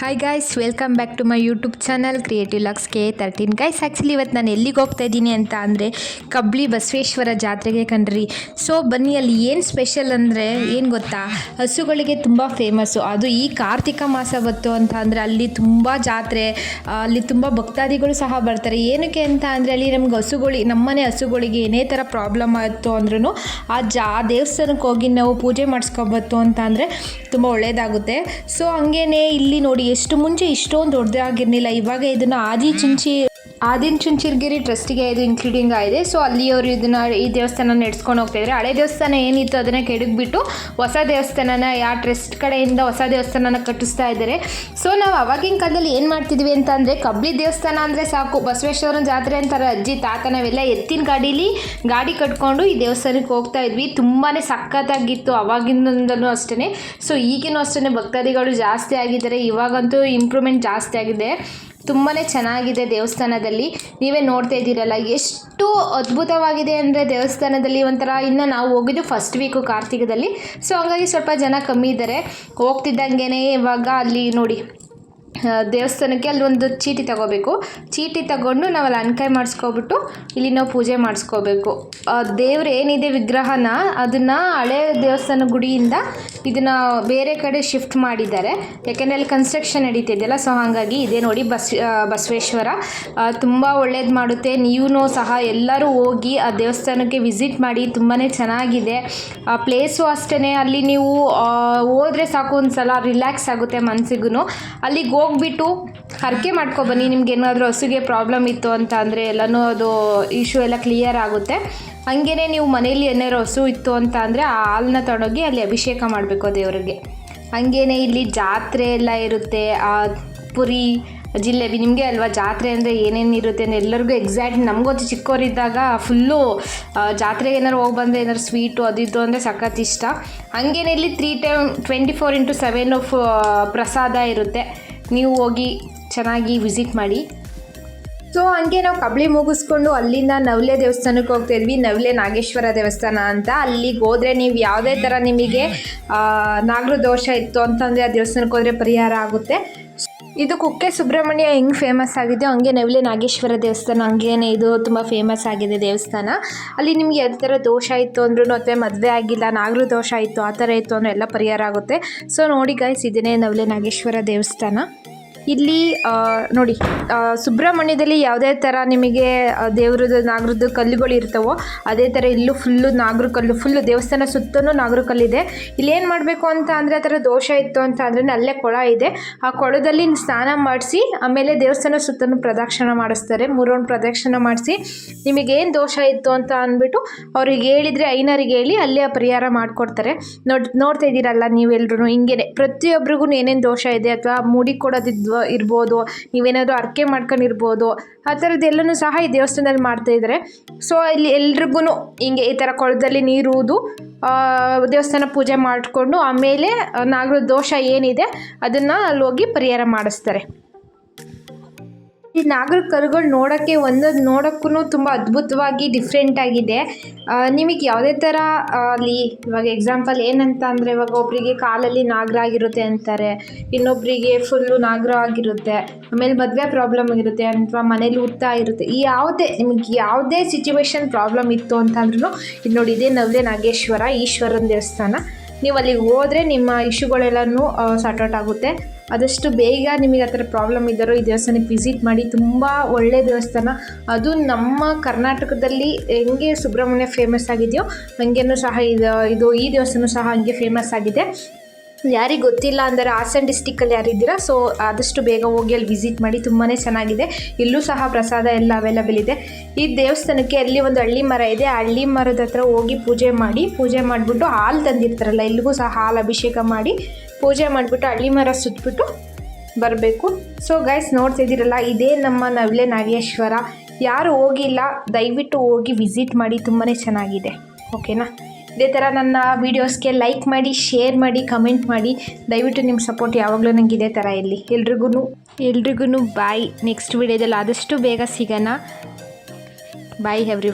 Hi guys welcome back to my YouTube channel creative locks K thirteen guys actually ಇವತ್ತು ನಾನು ಎಲ್ಲಿಗೆ ಹೋಗ್ತಾ ಇದ್ದೀನಿ ಅಂತ ಅಂದರೆ ಕಬ್ಳಿ ಬಸವೇಶ್ವರ ಜಾತ್ರೆಗೆ ಕಣ್ರಿ. ಸೊ ಬನ್ನಿ, ಅಲ್ಲಿ ಏನು ಸ್ಪೆಷಲ್ ಅಂದರೆ ಏನು ಗೊತ್ತಾ? ಹಸುಗಳಿಗೆ ತುಂಬ ಫೇಮಸ್ಸು ಅದು ಈ ಕಾರ್ತಿಕ ಮಾಸ ಬತ್ತು ಅಂತ ಅಂದರೆ ಅಲ್ಲಿ ತುಂಬ ಜಾತ್ರೆ ಅಲ್ಲಿ ತುಂಬ ಭಕ್ತಾದಿಗಳು ಸಹ ಬರ್ತಾರೆ. ಏನಕ್ಕೆ ಅಂತ ಅಂದರೆ ಅಲ್ಲಿ ನಮ್ಗೆ ಹಸುಗಳಿಗೆ ನಮ್ಮನೆ ಹಸುಗಳಿಗೆ ಏನೇ ಥರ ಪ್ರಾಬ್ಲಮ್ ಆಯಿತು ಅಂದ್ರೂ ಆ ಜಾ ದೇವಸ್ಥಾನಕ್ಕೆ ಹೋಗಿ ನಾವು ಪೂಜೆ ಮಾಡಿಸ್ಕೊಬತ್ತು ಅಂತ ಅಂದರೆ ತುಂಬ ಒಳ್ಳೆಯದಾಗುತ್ತೆ ಸೊ ಹಂಗೇನೆ ಇಲ್ಲಿ ನೋಡಿ ಎಷ್ಟು ಮುಂಚೆ ಇಷ್ಟೊಂದು ದೊಡ್ಡದಾಗಿರ್ಲಿಲ್ಲ ಇವಾಗ ಇದನ್ನ ಆದಿ ಚುಂಚಿ ಆದಿನ ಚುಂಚಿರ್ಗಿರಿ ಟ್ರಸ್ಟಿಗೆ ಇದು ಇನ್ಕ್ಲೂಡಿಂಗ್ ಆಗಿದೆ. ಸೊ ಅಲ್ಲಿಯವರು ಇದನ್ನ ಈ ದೇವಸ್ಥಾನ ನಡೆಸ್ಕೊಂಡು ಹೋಗ್ತಾ ಹಳೆ ದೇವಸ್ಥಾನ ಏನಿತ್ತು ಅದನ್ನ ಕೆಡಗ್ಬಿಟ್ಟು ಹೊಸ ದೇವಸ್ಥಾನನ ಯಾವ ಟ್ರಸ್ಟ್ ಕಡೆಯಿಂದ ಹೊಸ ದೇವಸ್ಥಾನನ ಕಟ್ಟಿಸ್ತಾ ಇದ್ದಾರೆ ಸೊ ನಾವು ಅವಾಗಿನ ಕಾಲದಲ್ಲಿ ಏನು ಮಾಡ್ತಿದ್ವಿ ಅಂತ ಅಂದರೆ, ಕಬ್ಲಿ ದೇವಸ್ಥಾನ ಅಂದರೆ ಸಾಕು. ಬಸವೇಶ್ವರನ ಜಾತ್ರೆ ಅಂತಾರೆ ಅಜ್ಜಿ, ತಾತ ನಾವೆಲ್ಲ ಎತ್ತಿನ ಗಾಡೀಲಿ ಗಾಡಿ ಕಟ್ಕೊಂಡು ಈ ದೇವಸ್ಥಾನಕ್ಕೆ ಹೋಗ್ತಾ ಇದ್ವಿ. ತುಂಬಾ ಸಖತ್ತಾಗಿತ್ತು ಅವಾಗಿಂದಲೂ ಅಷ್ಟೇ ಸೊ ಈಗಿನೂ ಅಷ್ಟೇ ಭಕ್ತಾದಿಗಳು ಜಾಸ್ತಿ ಆಗಿದ್ದಾರೆ. ಇವಾಗಂತೂ ಇಂಪ್ರೂವ್ಮೆಂಟ್ ಜಾಸ್ತಿ ಆಗಿದೆ. ತುಂಬಾ ಚೆನ್ನಾಗಿದೆ ದೇವಸ್ಥಾನದಲ್ಲಿ. ನೀವೇ ನೋಡ್ತಾ ಇದ್ದೀರಲ್ಲ, ಎಷ್ಟು ಅದ್ಭುತವಾಗಿದೆ ಅಂದರೆ ದೇವಸ್ಥಾನದಲ್ಲಿ ಒಂಥರ ಇನ್ನು ನಾವು ಹೋಗಿದ್ದು ಫಸ್ಟ್ ವೀಕು ಕಾರ್ತಿಕದಲ್ಲಿ. ಸೊ ಹಂಗಾಗಿ ಸ್ವಲ್ಪ ಜನ ಕಮ್ಮಿ ಇದ್ದಾರೆ ಹೋಗ್ತಿದ್ದಂಗೆ ಇವಾಗ ಅಲ್ಲಿ ನೋಡಿ ದೇವಸ್ಥಾನಕ್ಕೆ ಅಲ್ಲಿ ಒಂದು ಚೀಟಿ ತಗೋಬೇಕು. ಚೀಟಿ ತಗೊಂಡು ನಾವು ಅಲ್ಲಿ ಅನ್ಕಾಯಿ ಮಾಡಿಸ್ಕೊಬಿಟ್ಟು ಇಲ್ಲಿ ನಾವು ಪೂಜೆ ಮಾಡಿಸ್ಕೋಬೇಕು. ದೇವ್ರು ಏನಿದೆ ವಿಗ್ರಹನ ಅದನ್ನು ಹಳೆ ದೇವಸ್ಥಾನ ಗುಡಿಯಿಂದ ಇದನ್ನು ಬೇರೆ ಕಡೆ ಶಿಫ್ಟ್ ಮಾಡಿದ್ದಾರೆ. ಯಾಕೆಂದರೆ ಅಲ್ಲಿ ಕನ್ಸ್ಟ್ರಕ್ಷನ್ ನಡೀತಿದೆಯಲ್ಲ ಸೊ ಹಾಗಾಗಿ ಇದೆ ನೋಡಿ ಬಸ್ ಬಸವೇಶ್ವರ. ತುಂಬ ಒಳ್ಳೇದು ಮಾಡುತ್ತೆ. ನೀವು ಸಹ ಎಲ್ಲರೂ ಹೋಗಿ ಆ ದೇವಸ್ಥಾನಕ್ಕೆ ವಿಸಿಟ್ ಮಾಡಿ ತುಂಬಾ ಚೆನ್ನಾಗಿದೆ. ಆ ಪ್ಲೇಸು ಅಷ್ಟೇ ಅಲ್ಲಿ ನೀವು ಹೋದರೆ ಸಾಕು ಒಂದು ಸಲ ರಿಲ್ಯಾಕ್ಸ್ ಆಗುತ್ತೆ ಮನಸ್ಸಿಗೂ ಅಲ್ಲಿಗೆ ಹೋಗ್ಬಿಟ್ಟು ಹರಕೆ ಮಾಡ್ಕೊಬನ್ನಿ ನಿಮ್ಗೆ ಏನಾದರೂ ಹಸುಗೆ ಪ್ರಾಬ್ಲಮ್ ಇತ್ತು ಅಂತ ಅಂದರೆ ಎಲ್ಲನೂ ಅದು ಇಶ್ಯೂ ಎಲ್ಲ ಕ್ಲಿಯರ್ ಆಗುತ್ತೆ. ಹಂಗೇ ನೀವು ಮನೇಲಿ ಏನಾದ್ರು ಹಸು ಇತ್ತು ಅಂತ ಅಂದರೆ ಆ ಹಾಲನ್ನ ತೊಡಗಿ ಅಲ್ಲಿ ಅಭಿಷೇಕ ಮಾಡಬೇಕು ದೇವರಿಗೆ. ಹಂಗೇನೆ ಇಲ್ಲಿ ಜಾತ್ರೆ ಎಲ್ಲ ಇರುತ್ತೆ. ಆ ಪುರಿ, ಜಿಲೇಬಿ ನಿಮಗೆ ಅಲ್ವಾ? ಜಾತ್ರೆ ಅಂದರೆ ಏನೇನು ಇರುತ್ತೆ ಅಂದರೆ ಎಲ್ಲರಿಗೂ ಎಕ್ಸಾಕ್ಟ್ ನಮಗೊತ್ತು ಚಿಕ್ಕವರಿದ್ದಾಗ ಫುಲ್ಲು ಜಾತ್ರೆಗೆ ಏನಾದ್ರು ಹೋಗಿ ಬಂದರೆ ಏನಾದ್ರು ಸ್ವೀಟು ಅದು ಇದು ಅಂದರೆ ಸಖತ್ ಇಷ್ಟ. ಹಂಗೇನೆ ಇಲ್ಲಿ three time twenty four into seven ಫ್ ಪ್ರಸಾದ ಇರುತ್ತೆ. ನೀವು ಹೋಗಿ ಚೆನ್ನಾಗಿ ವಿಸಿಟ್ ಮಾಡಿ. ಸೊ ಹಂಗೆ ನಾವು ಕಬಳಿ ಮುಗಿಸ್ಕೊಂಡು ಅಲ್ಲಿಂದ ನವಲೆ ದೇವಸ್ಥಾನಕ್ಕೆ ಹೋಗ್ತಾ ಇದ್ವಿ. ನವಲೆ ನಾಗೇಶ್ವರ ದೇವಸ್ಥಾನ ಅಂತ. ಅಲ್ಲಿಗೆ ಹೋದರೆ ನೀವು ಯಾವುದೇ ಥರ ನಿಮಗೆ ನಾಗರ ದೋಷ ಇತ್ತು ಅಂತಂದರೆ ಆ ದೇವಸ್ಥಾನಕ್ಕೆ ಹೋದರೆ ಪರಿಹಾರ ಆಗುತ್ತೆ. ಇದು ಕುಕ್ಕೆ ಸುಬ್ರಹ್ಮಣ್ಯ ಹೆಂಗೆ ಫೇಮಸ್ ಆಗಿದೆ ಹಂಗೆ ನವಿಲೆ ನಾಗೇಶ್ವರ ದೇವಸ್ಥಾನ, ಹಂಗೇನೆ ಇದು ತುಂಬ ಫೇಮಸ್ ಆಗಿದೆ ದೇವಸ್ಥಾನ. ಅಲ್ಲಿ ನಿಮ್ಗೆ ಯಾವ ಥರ ದೋಷ ಇತ್ತು ಅಂದ್ರೂ ಅಥವಾ ಮದುವೆ ಆಗಿಲ್ಲ, ನಾಗರು ದೋಷ ಇತ್ತು, ಆ ಥರ ಇತ್ತು ಅಂದ್ರೆ ಎಲ್ಲ ಪರಿಹಾರ ಆಗುತ್ತೆ. ಸೊ ನೋಡಿ ಗಾಯ್ಸ್ ಇದನ್ನೇ ನವಲೆ ನಾಗೇಶ್ವರ ದೇವಸ್ಥಾನ. ಇಲ್ಲಿ ನೋಡಿ ಸುಬ್ರಹ್ಮಣ್ಯದಲ್ಲಿ ಯಾವುದೇ ಥರ ನಿಮಗೆ ದೇವ್ರದ್ದು ನಾಗರದ್ದು ಕಲ್ಲುಗಳು ಇರ್ತವೋ, ಅದೇ ಥರ ಇಲ್ಲೂ ಫುಲ್ಲು ನಾಗರ ಕಲ್ಲು ಫುಲ್ಲು ದೇವಸ್ಥಾನ ಸುತ್ತಲೂ ನಾಗರ ಕಲ್ಲಿದೆ. ಇಲ್ಲಿ ಏನು ಮಾಡಬೇಕು ಅಂತ ಅಂದರೆ, ಆ ಥರ ದೋಷ ಇತ್ತು ಅಂತ ಅಂದರೆ, ಅಲ್ಲೇ ಕೊಳ ಇದೆ. ಆ ಕೊಳದಲ್ಲಿ ಸ್ನಾನ ಮಾಡಿಸಿ, ಆಮೇಲೆ ದೇವಸ್ಥಾನ ಸುತ್ತಲೂ ಪ್ರದಕ್ಷಿಣೆ ಮಾಡಿಸ್ತಾರೆ. ಮೂರೊಂದು ಪ್ರದಕ್ಷಿಣ ಮಾಡಿಸಿ ನಿಮಗೇನು ದೋಷ ಇತ್ತು ಅಂತ ಅಂದ್ಬಿಟ್ಟು, ಅವ್ರಿಗೆ ಹೇಳಿದರೆ, ಐನರಿಗೆ ಹೇಳಿ ಅಲ್ಲೇ ಆ ಪರಿಹಾರ ಮಾಡಿಕೊಡ್ತಾರೆ. ನೋಡಿ, ನೋಡ್ತಾ ಇದ್ದೀರಲ್ಲ ನೀವೆಲ್ಲರೂ ಹಿಂಗೇನೆ. ಪ್ರತಿಯೊಬ್ಬರಿಗೂ ಏನೇನು ದೋಷ ಇದೆ, ಅಥವಾ ಮೂಡಿ ಕೊಡೋದಿದ್ವ ಇರ್ಬೋದು, ನೀವೇನಾದರೂ ಅರ್ಕೆ ಮಾಡ್ಕೊಂಡಿರ್ಬೋದು, ಆ ಥರದ್ದೆಲ್ಲನೂ ಸಹ ಈ ದೇವಸ್ಥಾನದಲ್ಲಿ ಮಾಡ್ತಾ ಇದ್ದಾರೆ. ಸೊ ಇಲ್ಲಿ ಎಲ್ರಿಗೂ ಹಿಂಗೆ ಈ ಥರ ಕೊಳದಲ್ಲಿ ನೀರುವುದು ದೇವಸ್ಥಾನ ಪೂಜೆ ಮಾಡಿಕೊಂಡು ಆಮೇಲೆ ನಾಗರ ದೋಷ ಏನಿದೆ, ಅದನ್ನು ಅಲ್ಲಿ ಹೋಗಿ ಪರಿಹಾರ ಮಾಡಿಸ್ತಾರೆ. ಈ ನಾಗರ ಕರುಗಳು ನೋಡೋಕ್ಕೆ ಒಂದೊಂದು ನೋಡೋಕ್ಕೂ ತುಂಬ ಅದ್ಭುತವಾಗಿ ಡಿಫ್ರೆಂಟ್ ಆಗಿದೆ. ನಿಮಗೆ ಯಾವುದೇ ಥರ ಅಲ್ಲಿ ಇವಾಗ ಎಕ್ಸಾಂಪಲ್ ಏನಂತ ಅಂದರೆ ಇವಾಗ ಒಬ್ಬರಿಗೆ ಕಾಲಲ್ಲಿ ನಾಗರ ಆಗಿರುತ್ತೆ ಅಂತಾರೆ ಇನ್ನೊಬ್ಬರಿಗೆ ಫುಲ್ಲು ನಾಗರ ಆಗಿರುತ್ತೆ, ಆಮೇಲೆ ಮದುವೆ ಪ್ರಾಬ್ಲಮ್ ಆಗಿರುತ್ತೆ ಅಥವಾ ಮನೇಲಿ ಊಟ ಇರುತ್ತೆ, ಈ ಯಾವುದೇ, ನಿಮಗೆ ಯಾವುದೇ ಸಿಚುವೇಶನ್ ಪ್ರಾಬ್ಲಮ್ ಇತ್ತು ಅಂತಂದ್ರೂ ಇದು ನೋಡಿ ಇದೇ ನವಲೆ ನಾಗೇಶ್ವರ, ಈಶ್ವರನ ದೇವಸ್ಥಾನ. ನೀವು ಅಲ್ಲಿಗೆ ಹೋದರೆ ನಿಮ್ಮ ಇಶ್ಯೂಗಳೆಲ್ಲನೂ ಸಾರ್ಟ್ ಔಟ್ ಆಗುತ್ತೆ. ಆದಷ್ಟು ಬೇಗ ನಿಮಗೆ ಆ ಥರ ಪ್ರಾಬ್ಲಮ್ ಇದ್ದಾರೋ ಈ ದೇವಸ್ಥಾನಕ್ಕೆ ವಿಸಿಟ್ ಮಾಡಿ, ತುಂಬ ಒಳ್ಳೆಯ ದೇವಸ್ಥಾನ. ಅದು ನಮ್ಮ ಕರ್ನಾಟಕದಲ್ಲಿ ಹೆಂಗೆ ಸುಬ್ರಹ್ಮಣ್ಯ ಫೇಮಸ್ ಆಗಿದೆಯೋ, ಹಾಗೇನೂ ಸಹ ಇದು ಇದು ಈ ದೇವಸ್ಥಾನ ಸಹ ಹಂಗೆ ಫೇಮಸ್ ಆಗಿದೆ. ಯಾರಿಗೆ ಗೊತ್ತಿಲ್ಲ ಅಂದರೆ ಹಾಸನ್ ಡಿಸ್ಟಿಕ್ಕಲ್ಲಿ ಯಾರಿದ್ದೀರಾ, ಸೊ ಆದಷ್ಟು ಬೇಗ ಹೋಗಿ ಅಲ್ಲಿ ವಿಸಿಟ್ ಮಾಡಿ ತುಂಬಾ ಚೆನ್ನಾಗಿದೆ. ಇಲ್ಲೂ ಸಹ ಪ್ರಸಾದ ಎಲ್ಲ ಅವೈಲಬಲ್ ಇದೆ. ಈ ದೇವಸ್ಥಾನಕ್ಕೆ ಅಲ್ಲಿ ಒಂದು ಹಳ್ಳಿ ಮರ ಇದೆ. ಆ ಹಳ್ಳಿ ಮರದ ಹತ್ರ ಹೋಗಿ ಪೂಜೆ ಮಾಡಿ, ಪೂಜೆ ಮಾಡಿಬಿಟ್ಟು ಹಾಲು ತಂದಿರ್ತಾರಲ್ಲ, ಇಲ್ಲಿಗೂ ಸಹ ಹಾಲು ಅಭಿಷೇಕ ಮಾಡಿ ಪೂಜೆ ಮಾಡಿಬಿಟ್ಟು ಹಳ್ಳಿ ಮರ ಸುತ್ತಬಿಟ್ಟು ಬರಬೇಕು. ಸೊ ಗೈಸ್ ನೋಡ್ತಿದ್ದೀರಲ್ಲ ಇದೇ ನಮ್ಮ ನವಿಲೆ ನಾಗೇಶ್ವರ. ಯಾರು ಹೋಗಿಲ್ಲ, ದಯವಿಟ್ಟು ಹೋಗಿ ವಿಸಿಟ್ ಮಾಡಿ ತುಂಬಾ ಚೆನ್ನಾಗಿದೆ. ಓಕೆನಾ ಇದೇ ಥರ ನನ್ನ ವೀಡಿಯೋಸ್ಗೆ ಲೈಕ್ ಮಾಡಿ ಶೇರ್ ಮಾಡಿ ಕಮೆಂಟ್ ಮಾಡಿ, ದಯವಿಟ್ಟು ನಿಮ್ಮ ಸಪೋರ್ಟ್ ಯಾವಾಗಲೂ ನನಗೆ ಇದೇ ಥರ ಇರಲಿ. ಎಲ್ರಿಗೂ ಎಲ್ರಿಗೂ ಬಾಯ್ ನೆಕ್ಸ್ಟ್ ವೀಡಿಯೋದಲ್ಲಿ ಆದಷ್ಟು ಬೇಗ ಸಿಗೋಣ. ಬಾಯ್ ಎವ್ರಿ